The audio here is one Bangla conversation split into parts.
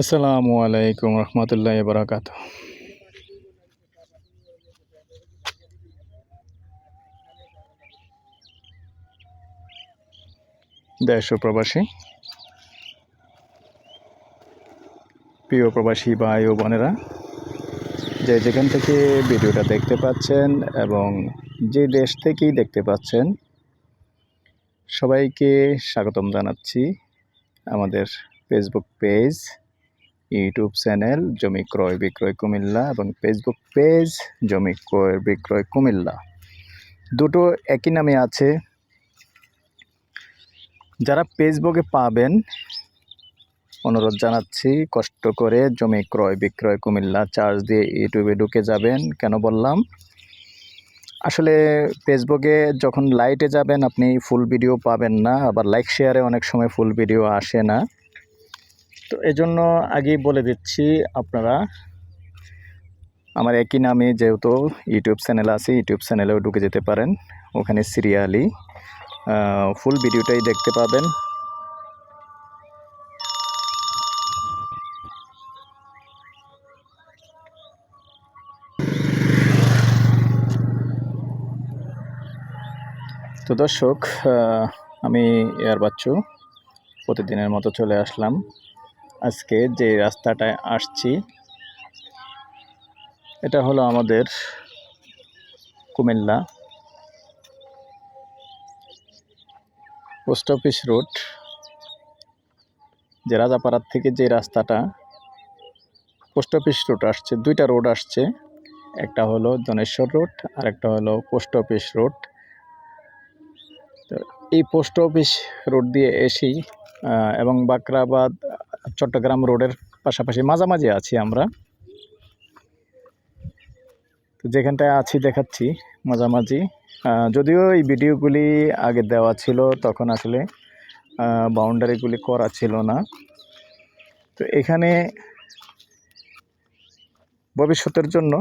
আসসালামু আলাইকুম রহমতুল্লাহ বারাকাত দেশ ও প্রবাসী, প্রিয় প্রবাসী ভাই ও বোনেরা, যে যেখান থেকে ভিডিওটা দেখতে পাচ্ছেন এবং যে দেশ থেকেই দেখতে পাচ্ছেন, সবাইকে স্বাগতম জানাচ্ছি আমাদের ফেসবুক পেজ ইউটিউব চ্যানেল জমি ক্রয় বিক্রয় কুমিল্লা এবং ফেসবুক পেজ জমি ক্রয় বিক্রয় কুমিল্লা দুটো একই নামে আছে। যারা ফেসবুকে পাবেন, অনুরোধ জানাচ্ছি, কষ্ট করে জমি ক্রয় বিক্রয় কুমিল্লা চার্জ দিয়ে ইউটিউবে ঢুকে যাবেন। কেন বললাম? আসলে ফেসবুকে যখন লাইটে যাবেন, আপনি ফুল ভিডিও পাবেন না। আবার লাইক শেয়ারে অনেক সময় ফুল ভিডিও আসে না। তো এজন্য আগেই বলে দিচ্ছি আপনারা, আমার একই নামে যেহেতু ইউটিউব চ্যানেল আছে, ইউটিউব চ্যানেলেও ঢুকে যেতে পারেন। ওখানে সিরিয়ালি ফুল ভিডিওটাই দেখতে পাবেন। তো দর্শক আমি এয়ার বাচ্চু প্রতিদিনের মতো চলে আসলাম। আজকে যে রাস্তাটায় আসছি, এটা হলো আমাদের কুমিল্লা পোস্ট অফিস রোড, যে রাজাপাড়ার থেকে যে রাস্তাটা পোস্ট অফিস রোড আসছে, দুইটা রোড আসছে। একটা হলো দনেশ্বর রোড আর একটা হলো পোস্ট অফিস রোড। তো এই পোস্ট অফিস রোড দিয়ে এসেই এবং বাকরাবাদ চট্টগ্রাম রোডের পাশাপাশি মাঝামাঝি আছি আমরা। তো যেখানটায় আছি দেখাচ্ছি মাঝামাঝি। যদিও এই ভিডিওগুলি আগে দেওয়া ছিল, তখন আসলে বাউন্ডারিগুলি করা ছিল না। তো এখানে ভবিষ্যতের জন্য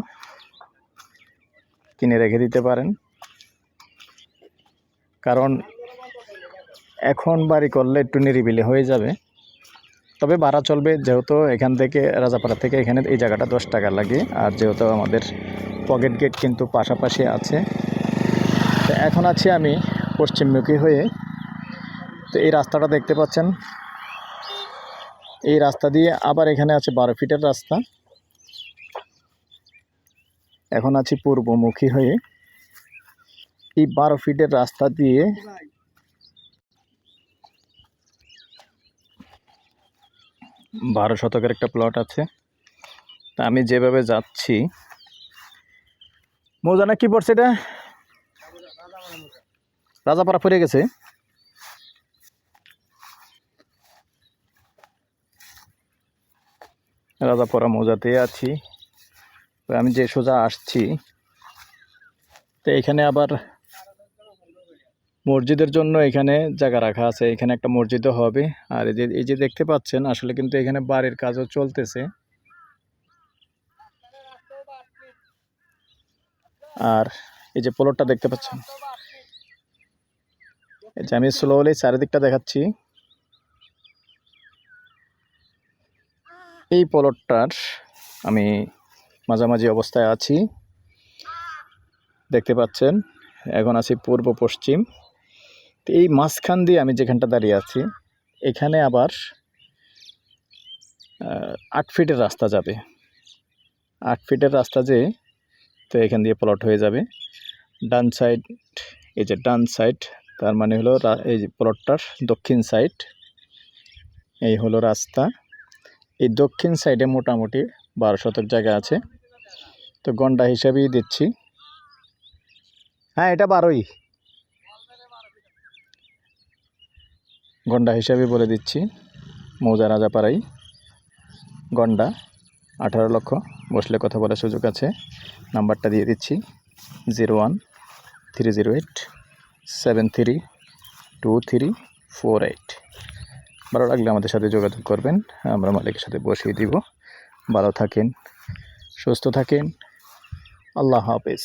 কিনে রেখে দিতে পারেন। কারণ এখন বাড়ি করলে একটু নিরিবিলি হয়ে যাবে। তবে ভাড়া চলবে যেহেতু এখান থেকে রাজাপাড়া থেকে এখানে এই জায়গাটা দশ টাকা লাগে। আর যেহেতু আমাদের পকেট গেট কিন্তু পাশাপাশি আছে। তো এখন আছি আমি পশ্চিমমুখী হয়ে। তো এই রাস্তাটা দেখতে পাচ্ছেন। এই রাস্তা দিয়ে আবার এখানে আছে বারো ফিটের রাস্তা। এখন আছি পূর্বমুখী হয়ে। এই বারো ফিটের রাস্তা দিয়ে বারো শতকের একটা প্লট আছে। তা আমি যেভাবে যাচ্ছি মৌজানা কি পড়ছে এটা? রাজাপাড়া পড়ে গেছে। রাজাপাড়া মৌজাতে আছি। আমি যে সোজা আসছি, তো এখানে আবার মসজিদের জন্য এখানে জায়গা রাখা আছে, এখানে একটা মসজিদও হবে। আর এই যে এই যে দেখতে পাচ্ছেন, আসলে কিন্তু এখানে বাড়ির কাজও চলতেছে। আর এই যে প্লটটা দেখতে পাচ্ছেন। এই যে আমি স্লোলি চারিদিকটা দেখাচ্ছি। এই প্লটটার আমি মাঝামাঝি অবস্থায় আছি। দেখতে পাচ্ছেন, এখন আছি পূর্ব পশ্চিম। তো এই মাঝখান দিয়ে আমি যেখানটা দাঁড়িয়ে আছি, এখানে আবার আট ফিটের রাস্তা যাবে। আট ফিটের রাস্তা যে, তো এখান দিয়ে প্লট হয়ে যাবে। ডান সাইড এই যে ডান সাইড তার মানে হলো এই যে প্লটটার দক্ষিণ সাইড এই হলো রাস্তা। এই দক্ষিণ সাইডে মোটামুটি বারো শতক জায়গা আছে। তো গন্ডা হিসাবেই দিচ্ছি। হ্যাঁ এটা বারোই। গন্ডা হিসাবে বলে দিচ্ছি। মৌজা রাজাপাড়াই। গন্ডা, আঠারো লক্ষ। বসলে কথা বলার সুযোগ আছে। নাম্বারটা দিয়ে দিচ্ছি। Zero one, three zero eight, seven three, two three, four eight. ভালো লাগলে আমাদের সাথে যোগাযোগ করবেন। আমরা মালিকের সাথে বসিয়ে দিব। ভালো থাকেন, সুস্থ থাকেন। আল্লাহ হাফেজ।